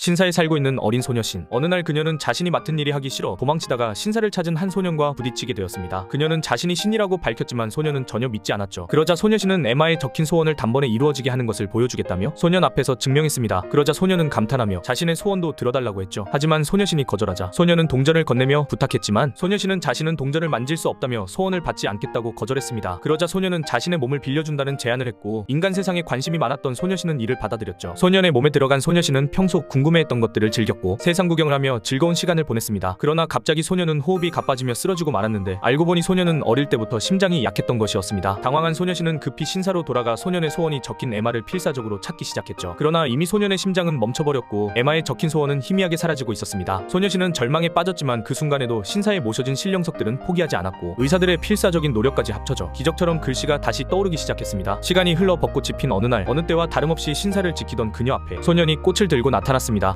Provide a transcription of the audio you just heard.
신사에 살고 있는 어린 소녀신. 어느 날 그녀는 자신이 맡은 일이 하기 싫어 도망치다가 신사를 찾은 한 소년과 부딪히게 되었습니다. 그녀는 자신이 신이라고 밝혔지만 소년은 전혀 믿지 않았죠. 그러자 소녀신은 에마에 적힌 소원을 단번에 이루어지게 하는 것을 보여주겠다며 소년 앞에서 증명했습니다. 그러자 소년은 감탄하며 자신의 소원도 들어달라고 했죠. 하지만 소녀신이 거절하자 소년은 동전을 건네며 부탁했지만 소녀신은 자신은 동전을 만질 수 없다며 소원을 받지 않겠다고 거절했습니다. 그러자 소년은 자신의 몸을 빌려준다는 제안을 했고 인간 세상에 관심이 많았던 소녀신은 이를 받아들였죠. 소년의 몸에 들어간 소녀신은 평소 궁금 해했던 것들을 즐겼고 세상 구경을 하며 즐거운 시간을 보냈습니다. 그러나 갑자기 소년은 호흡이 가빠지며 쓰러지고 말았는데 알고 보니 소년은 어릴 때부터 심장이 약했던 것이었습니다. 당황한 소녀신은 급히 신사로 돌아가 소년의 소원이 적힌 에마를 필사적으로 찾기 시작했죠. 그러나 이미 소년의 심장은 멈춰버렸고 에마에 적힌 소원은 희미하게 사라지고 있었습니다. 소녀신은 절망에 빠졌지만 그 순간에도 신사에 모셔진 신령석들은 포기하지 않았고 의사들의 필사적인 노력까지 합쳐져 기적처럼 글씨가 다시 떠오르기 시작했습니다. 시간이 흘러 벚꽃이 핀 어느 날 어느 때와 다름없이 신사를 지키던 그녀 앞에 소년이 꽃을 들고 나타났습니다.